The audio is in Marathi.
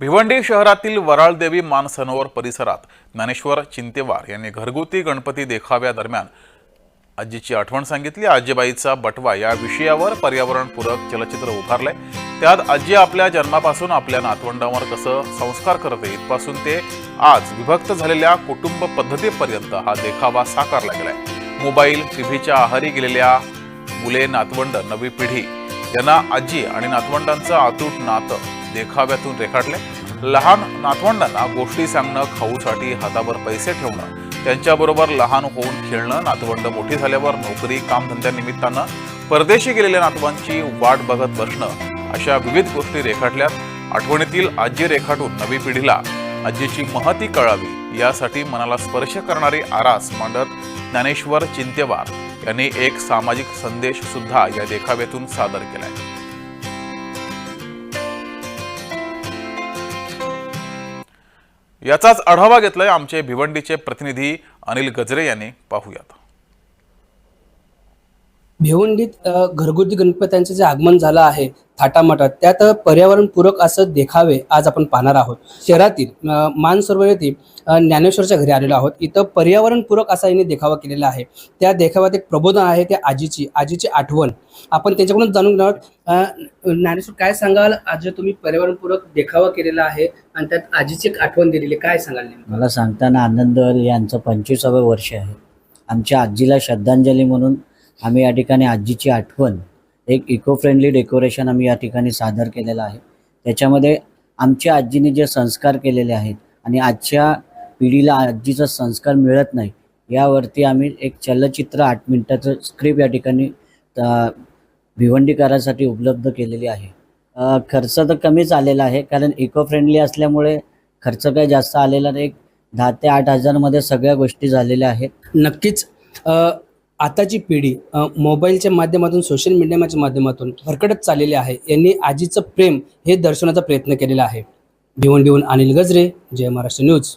भिवंडी शहरातील वराळदेवी मानसनोवर परिसरात ज्ञानेश्वर चिंतेवार यांनी घरगुती गणपती देखाव्या दरम्यान आजीची आठवण सांगितली. आजीबाईचा बटवा या विषयावर पर्यावरणपूरक चलचित्र उभारलंय त्यात आजी आपल्या जन्मापासून आपल्या नातवंडांवर कसं संस्कार करते इथपासून ते आज विभक्त झालेल्या कुटुंब पद्धतीपर्यंत हा देखावा साकारला गेलाय. मोबाईल टीव्हीच्या आहारी गेलेल्या मुले नातवंड नवी पिढी यांना आजी आणि नातवंडांचं अतूट नातं देखाव्यातून रेखाटले. लहान नातवंडांना गोष्टी सांगणं खाऊसाठी हातावर पैसे ठेवणं त्यांच्याबरोबर लहान होऊन खेळणं नातवंड मोठी झाल्यावर नोकरी कामधंद्यानिमित्तानं परदेशी गेलेल्या नातवांची वाट बघत बसणं अशा विविध गोष्टी रेखाटल्यात. आठवणीतील आजी रेखाटून नवी पिढीला आजीची महती कळावी यासाठी मनाला स्पर्श करणारी आरास मांडत ज्ञानेश्वर चिंतेवार यांनी एक सामाजिक संदेश सुद्धा या देखाव्यातून सादर केलाय. याचाच आढावा घेतलाय आमचे भिवंडीचे प्रतिनिधी अनिल गजरे यांनी. पाहूयात. भिवंडीत घरगुती गणपत्यांचं जे आगमन झालं आहे थाटामाटात त्यात पर्यावरणपूरक असं देखावे आज आपण पाहणार आहोत. शहरातील मानसरोवर येथे ज्ञानेश्वरच्या घरी आलेलो आहोत. इथं पर्यावरणपूरक असा यांनी देखावा केलेला आहे. त्या देखाव्यात एक प्रबोधन आहे त्या आजीची आजीची आठवण. आपण त्यांच्याकडून जाणून घेणार आहोत. ज्ञानेश्वर काय सांगाल? आज तुम्ही पर्यावरणपूरक देखावा केलेला आहे आणि त्यात आजीची एक आठवण दिलेली आहे. काय सांगाल मला सांगताना आनंद यांचं पंचवीसावं वर्ष आहे. आमच्या आजीला श्रद्धांजली म्हणून आम्ही या ठिकाणी आजीची आठवण एक इको फ्रेंडली डेकोरेशन आम्ही या ठिकाणी सादर केलेलं आहे. त्याच्यामध्ये आमच्या आजीने जे संस्कार केलेले आहेत आणि आजच्या पिढीला आजीचा संस्कार मिळत नाही यावरती आम्ही एक चलचित्र आठ मिनटाचं स्क्रिप्ट या ठिकाणी अ, उपलब्ध केलेली आहे. खर्च तर कमीच आलेला आहे कारण इको फ्रेंडली असल्यामुळे खर्च काही जास्त आलेला नाही. एक दहा ते आठ हजारमध्ये सगळ्या गोष्टी झालेल्या आहेत. नक्कीच. आताची पिढी मोबाईलच्या माध्यमातून सोशल मीडियाच्या माध्यमातून भरकटत चाललेली आहे. यांनी आजीचं प्रेम हे दर्शवण्याचा प्रयत्न केलेला आहे. भिवंडीहून अनिल गजरे जय महाराष्ट्र न्यूज.